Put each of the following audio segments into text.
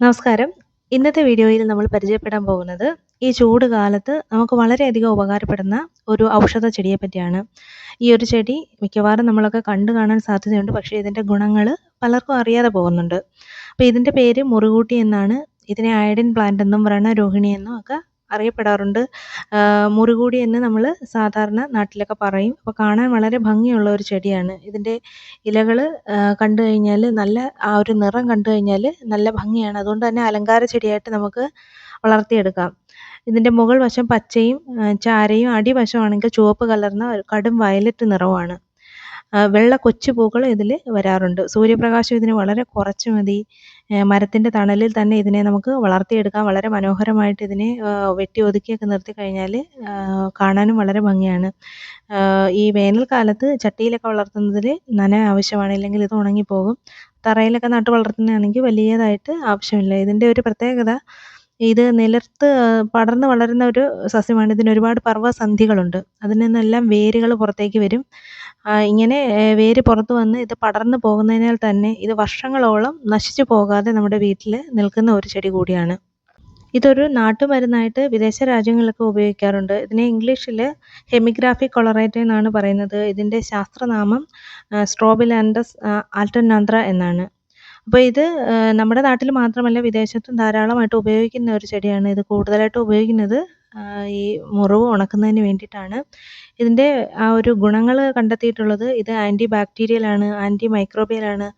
നമസ്കാരം. ഇന്നത്തെ വീഡിയോയിൽ നമ്മൾ പരിചയപ്പെടാൻ പോകുന്നത് ഈ ചൂട് കാലത്ത് നമുക്ക് വളരെയധികം ഉപകാരപ്പെടുന്ന ഒരു ഔഷധ ചെടിയെ പറ്റിയാണ്. ഈ ഒരു ചെടി മിക്കവാറും നമ്മളൊക്കെ കണ്ടു കാണാൻ സാധ്യതയുണ്ട്. പക്ഷേ ഇതിന്റെ ഗുണങ്ങൾ പലർക്കും അറിയാതെ പോകുന്നുണ്ട്. അപ്പോൾ ഇതിന്റെ പേര് മുറുകൂട്ടി എന്നാണ്. ഇതിനെ അയഡിൻ പ്ലാന്റ് എന്നും വ്രണരോഹിണി എന്നും ഒക്കെ അറിയപ്പെടാറുണ്ട്. മുറുകൂടി എന്ന് നമ്മൾ സാധാരണ നാട്ടിലൊക്കെ പറയും. അപ്പോൾ കാണാൻ വളരെ ഭംഗിയുള്ള ഒരു ചെടിയാണ്. ഇതിന്റെ ഇലകൾ കണ്ടു കഴിഞ്ഞാൽ നല്ല ആ ഒരു നിറം കണ്ടു കഴിഞ്ഞാൽ നല്ല ഭംഗിയാണ്. അതുകൊണ്ട് തന്നെ അലങ്കാര ചെടിയായിട്ട് നമുക്ക് വളർത്തിയെടുക്കാം. ഇതിന്റെ മുകൾ വശം പച്ചയും ചാരയും അടിവശമാണെങ്കിൽ ചുവപ്പ് കലർന്ന കടും വയലറ്റ് നിറവുമാണ്. വെള്ള കൊച്ചു പൂക്കൾ ഇതിൽ വരാറുണ്ട്. സൂര്യപ്രകാശം ഇതിന് വളരെ കുറച്ച് മതി. മരത്തിന്റെ തണലിൽ തന്നെ ഇതിനെ നമുക്ക് വളർത്തിയെടുക്കാം. വളരെ മനോഹരമായിട്ട് ഇതിനെ വെട്ടി ഒതുക്കിയൊക്കെ നിർത്തി കഴിഞ്ഞാൽ കാണാനും വളരെ ഭംഗിയാണ്. ഈ വേനൽക്കാലത്ത് ചട്ടിയിലൊക്കെ വളർത്തുന്നതിൽ നന ആവശ്യമാണ്. ഇല്ലെങ്കിൽ ഇത് ഉണങ്ങിപ്പോകും. തറയിലൊക്കെ നട്ട് വളർത്തുന്നതാണെങ്കിൽ വലിയതായിട്ട് ആവശ്യമില്ല. ഇതിന്റെ ഒരു പ്രത്യേകത ഇത് നിലത്ത് പടർന്ന് വളരുന്ന ഒരു സസ്യമാണ്. ഇതിന് ഒരുപാട് പർവസന്ധികളുണ്ട് അതിൽ നിന്നെല്ലാം വേരുകൾ പുറത്തേക്ക് വരും. ഇങ്ങനെ വേര് പുറത്ത് വന്ന് ഇത് പടർന്ന് പോകുന്നതിനാൽ തന്നെ ഇത് വർഷങ്ങളോളം നശിച്ചു പോകാതെ നമ്മുടെ വീട്ടിൽ നിൽക്കുന്ന ഒരു ചെടി കൂടിയാണ്. ഇതൊരു നാട്ടുമരുന്നായിട്ട് വിദേശ രാജ്യങ്ങളിലൊക്കെ ഉപയോഗിക്കാറുണ്ട്. ഇതിനെ ഇംഗ്ലീഷിൽ ഹെമിഗ്രാഫി കൊളറേറ്റ എന്നാണ് പറയുന്നത്. ഇതിന്റെ ശാസ്ത്രനാമം സ്ട്രോബിലാൻഡസ് ആൽട്ടനാന്ത്ര എന്നാണ്. അപ്പോൾ ഇത് നമ്മുടെ നാട്ടിൽ മാത്രമല്ല വിദേശത്തും ധാരാളമായിട്ട് ഉപയോഗിക്കുന്ന ഒരു ചെടിയാണ്. ഇത് കൂടുതലായിട്ട് ഉപയോഗിക്കുന്നത് ഈ മുറിവ് ഉണക്കുന്നതിന് വേണ്ടിയിട്ടാണ്. ഇതിന്റെ ആ ഒരു ഗുണങ്ങൾ കണ്ടെത്തിയിട്ടുള്ളത് ഇത് ആന്റി ബാക്ടീരിയലാണ് ആന്റി മൈക്രോബിയലാണ്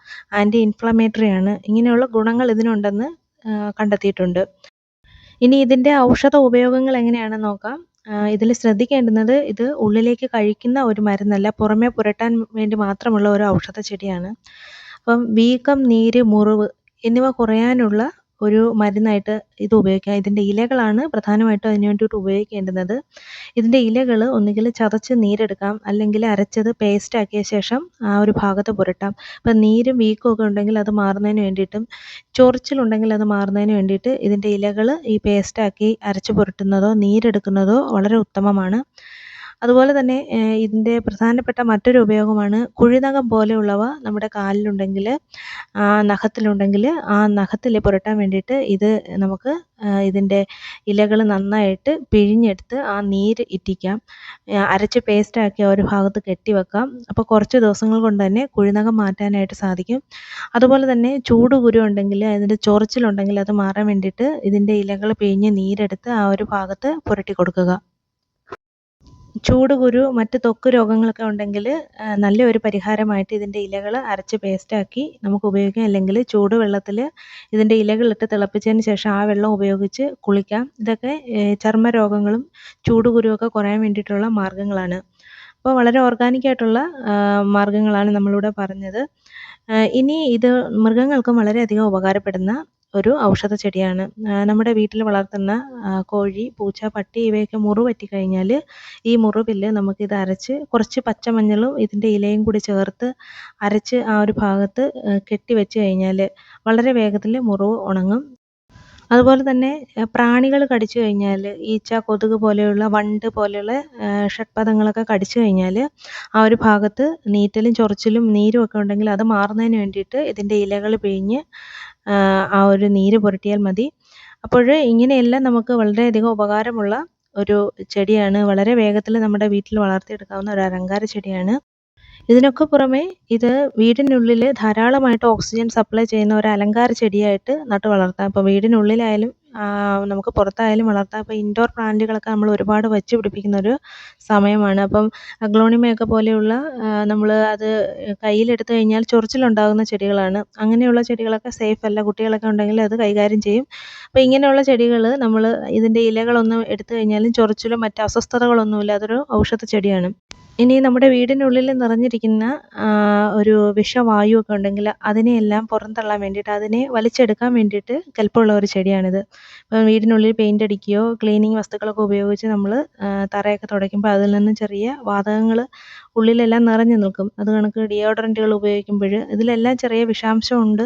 ആന്റി ഇൻഫ്ലമേറ്ററി ആണ് ഇങ്ങനെയുള്ള ഗുണങ്ങൾ ഇതിനുണ്ടെന്ന് കണ്ടെത്തിയിട്ടുണ്ട്. ഇനി ഇതിന്റെ ഔഷധ ഉപയോഗങ്ങൾ എങ്ങനെയാണെന്ന് നോക്കാം. ഇതിൽ ശ്രദ്ധിക്കേണ്ടുന്നത് ഇത് ഉള്ളിലേക്ക് കഴിക്കുന്ന ഒരു മരുന്നല്ല പുറമേ പുരട്ടാൻ വേണ്ടി മാത്രമുള്ള ഒരു ഔഷധ ചെടിയാണ്. അപ്പം വീക്കം നീര് മുറിവ് എന്നിവ കുറയാനുള്ള ഒരു മരുന്നായിട്ട് ഇത് ഉപയോഗിക്കാം. ഇതിന്റെ ഇലകളാണ് പ്രധാനമായിട്ടും അതിന് വേണ്ടിയിട്ട് ഉപയോഗിക്കേണ്ടുന്നത്. ഇതിന്റെ ഇലകൾ ഒന്നുകിൽ ചതച്ച് നീരെടുക്കാം അല്ലെങ്കിൽ അരച്ചത് പേസ്റ്റാക്കിയ ശേഷം ആ ഒരു ഭാഗത്ത് പുരട്ടാം. അപ്പം നീരും വീക്കമൊക്കെ ഉണ്ടെങ്കിൽ അത് മാറുന്നതിന് വേണ്ടിയിട്ടും ചൊറിച്ചിലുണ്ടെങ്കിൽ അത് മാറുന്നതിന് വേണ്ടിയിട്ട് ഇതിന്റെ ഇലകൾ ഈ പേസ്റ്റാക്കി അരച്ച് പുരട്ടുന്നതോ നീരെടുക്കുന്നതോ വളരെ ഉത്തമമാണ്. അതുപോലെ തന്നെ ഇതിന്റെ പ്രധാനപ്പെട്ട മറ്റൊരു ഉപയോഗമാണ് കുഴിനഖം പോലെയുള്ളവ നമ്മുടെ കാലിലുണ്ടെങ്കിൽ ആ നഖത്തിലുണ്ടെങ്കിൽ ആ നഖത്തിൽ പുരട്ടാൻ വേണ്ടിയിട്ട് ഇത് നമുക്ക് ഇതിന്റെ ഇലകൾ നന്നായിട്ട് പിഴിഞ്ഞെടുത്ത് ആ നീര് ഇറ്റിക്കാം. അരച്ച് പേസ്റ്റാക്കി ഒരു ഭാഗത്ത് കെട്ടി വെക്കാം. അപ്പോൾ കുറച്ച് ദിവസങ്ങൾ കൊണ്ട് തന്നെ കുഴിനഖം മാറ്റാനായിട്ട് സാധിക്കും. അതുപോലെ തന്നെ ചൂട് കുരു ഉണ്ടെങ്കിൽ അതിന്റെ ചൊറിച്ചിലുണ്ടെങ്കിൽ അത് മാറാൻ വേണ്ടിയിട്ട് ഇതിന്റെ ഇലകൾ പിഴിഞ്ഞ് നീരെടുത്ത് ആ ഒരു ഭാഗത്ത് പുരട്ടി കൊടുക്കുക. ചൂട് കുരു മറ്റ് ത്വക്ക് രോഗങ്ങളൊക്കെ ഉണ്ടെങ്കിൽ നല്ലൊരു പരിഹാരമായിട്ട് ഇതിന്റെ ഇലകൾ അരച്ച് പേസ്റ്റാക്കി നമുക്ക് ഉപയോഗിക്കാം. അല്ലെങ്കിൽ ചൂടുവെള്ളത്തിൽ ഇതിന്റെ ഇലകളിട്ട് തിളപ്പിച്ചതിന് ശേഷം ആ വെള്ളം ഉപയോഗിച്ച് കുളിക്കാം. ഇതൊക്കെ ചർമ്മ രോഗങ്ങളും ചൂട് കുരുവൊക്കെ കുറയാൻ വേണ്ടിയിട്ടുള്ള മാർഗങ്ങളാണ്. അപ്പോൾ വളരെ ഓർഗാനിക്കായിട്ടുള്ള മാർഗങ്ങളാണ് നമ്മളിവിടെ പറഞ്ഞത്. ഇനി ഇത് മൃഗങ്ങൾക്കും വളരെയധികം ഉപകാരപ്പെടുന്ന ഒരു ഔഷധ ചെടിയാണ്. നമ്മുടെ വീട്ടിൽ വളർത്തുന്ന കോഴി പൂച്ച പട്ടി ഇവയൊക്കെ മുറിവ് പറ്റിക്കഴിഞ്ഞാൽ ഈ മുറിവിൽ നമുക്കിത് അരച്ച് കുറച്ച് പച്ചമഞ്ഞളും ഇതിന്റെ ഇലയും കൂടി ചേർത്ത് അരച്ച് ആ ഒരു ഭാഗത്ത് കെട്ടി വെച്ച് കഴിഞ്ഞാൽ വളരെ വേഗത്തിൽ മുറിവ് ഉണങ്ങും. അതുപോലെ തന്നെ പ്രാണികൾ കടിച്ചു കഴിഞ്ഞാൽ ഈച്ച കൊതുക് പോലെയുള്ള വണ്ട് പോലെയുള്ള ഷഡ്പദങ്ങളൊക്കെ കടിച്ചു കഴിഞ്ഞാൽ ആ ഒരു ഭാഗത്ത് നീറ്റലും ചൊറിച്ചിലും നീരും ഒക്കെ ഉണ്ടെങ്കിൽ അത് മാറുന്നതിന് വേണ്ടിയിട്ട് ഇതിന്റെ ഇലകൾ പിഴിഞ്ഞ് ആ ഒരു നീര് പുരട്ടിയാൽ മതി. അപ്പോൾ ഇങ്ങനെയെല്ലാം നമുക്ക് വളരെയധികം ഉപകാരമുള്ള ഒരു ചെടിയാണ്. വളരെ വേഗത്തിൽ നമ്മുടെ വീട്ടിൽ വളർത്തിയെടുക്കാവുന്ന ഒരു അലങ്കാര ചെടിയാണ്. ഇതിനൊക്കെ പുറമെ ഇത് വീടിനുള്ളിൽ ധാരാളമായിട്ട് ഓക്സിജൻ സപ്ലൈ ചെയ്യുന്ന ഒരു അലങ്കാര ചെടിയായിട്ട് നട്ട് വളർത്താം. ഇപ്പോൾ വീടിനുള്ളിലായാലും നമുക്ക് പുറത്തായാലും വളർത്താം. അപ്പോൾ ഇൻഡോർ പ്ലാന്റുകളൊക്കെ നമ്മൾ ഒരുപാട് വെച്ച് പിടിപ്പിക്കുന്ന ഒരു സമയമാണ്. അപ്പം അഗ്ലോണിമയൊക്കെ പോലെയുള്ള നമ്മൾ അത് കയ്യിലെടുത്തു കഴിഞ്ഞാൽ ചൊറിച്ചിലുണ്ടാകുന്ന ചെടികളാണ്. അങ്ങനെയുള്ള ചെടികളൊക്കെ സേഫ് അല്ല. കുട്ടികളൊക്കെ ഉണ്ടെങ്കിൽ അത് കൈകാര്യം ചെയ്യും. അപ്പോൾ ഇങ്ങനെയുള്ള ചെടികൾ നമ്മൾ ഇതിന്റെ ഇലകളൊന്നും എടുത്തു കഴിഞ്ഞാലും ചൊറിച്ചിലും മറ്റ് അസ്വസ്ഥതകളൊന്നുമില്ല. അതൊരു ഔഷധ ചെടിയാണ്. ഇനി നമ്മുടെ വീടിനുള്ളിൽ നിറഞ്ഞിരിക്കുന്ന ഒരു വിഷവായുവൊക്കെ ഉണ്ടെങ്കിൽ അതിനെയെല്ലാം പുറന്തള്ളാൻ വേണ്ടിയിട്ട് അതിനെ വലിച്ചെടുക്കാൻ വേണ്ടിയിട്ട് കെൽപ്പുള്ള ഒരു ചെടിയാണിത്. ഇപ്പം വീടിനുള്ളിൽ പെയിന്റ് അടിക്കുകയോ ക്ലീനിങ് വസ്തുക്കളൊക്കെ ഉപയോഗിച്ച് നമ്മൾ തറയൊക്കെ തുടയ്ക്കുമ്പോൾ അതിൽ നിന്ന് ചെറിയ വാതകങ്ങൾ ഉള്ളിലെല്ലാം നിറഞ്ഞു നിൽക്കും. അത് കണക്ക് ഡിയോഡറന്റുകൾ ഉപയോഗിക്കുമ്പോൾ ഇതിലെല്ലാം ചെറിയ വിഷാംശമുണ്ട്.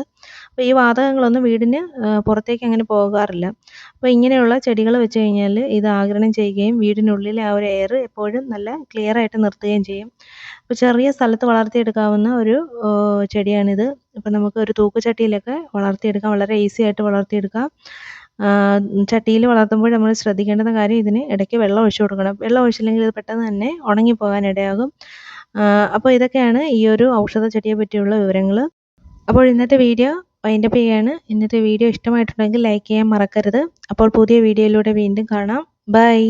അപ്പോൾ ഈ വാതകങ്ങളൊന്നും വീടിന് പുറത്തേക്ക് അങ്ങനെ പോകാറില്ല. അപ്പോൾ ഇങ്ങനെയുള്ള ചെടികൾ വെച്ച് കഴിഞ്ഞാൽ ഇത് ആഗിരണം ചെയ്യുകയും വീടിനുള്ളിലെ ആ ഒരു എയർ എപ്പോഴും നല്ല ക്ലിയർ ആയിട്ട് നിർത്തുകയും ചെയ്യും. അപ്പോൾ ചെറിയ സ്ഥലത്ത് വളർത്തിയെടുക്കാവുന്ന ഒരു ചെടിയാണിത്. അപ്പോൾ നമുക്ക് ഒരു തൂക്കുചട്ടിയിലൊക്കെ വളർത്തിയെടുക്കാം. വളരെ ഈസി ആയിട്ട് വളർത്തിയെടുക്കാം. ചട്ടിയിൽ വളർത്തുമ്പോൾ നമ്മൾ ശ്രദ്ധിക്കേണ്ടുന്ന കാര്യം ഇതിന് ഇടയ്ക്ക് വെള്ളം ഒഴിച്ചു കൊടുക്കണം. വെള്ളം ഒഴിച്ചില്ലെങ്കിൽ ഇത് പെട്ടെന്ന് തന്നെ ഉണങ്ങിപ്പോകാൻ ഇടയാകും. അപ്പോൾ ഇതൊക്കെയാണ് ഈ ഒരു ഔഷധ ചെടിയെ പറ്റിയുള്ള വിവരങ്ങൾ. അപ്പോൾ ഇന്നത്തെ വീഡിയോ വൈൻഡപ്പ് ചെയ്യാണ്. ഇന്നത്തെ വീഡിയോ ഇഷ്ടമായിട്ടുണ്ടെങ്കിൽ ലൈക്ക് ചെയ്യാൻ മറക്കരുത്. അപ്പോൾ പുതിയ വീഡിയോയിലൂടെ വീണ്ടും കാണാം. ബൈ.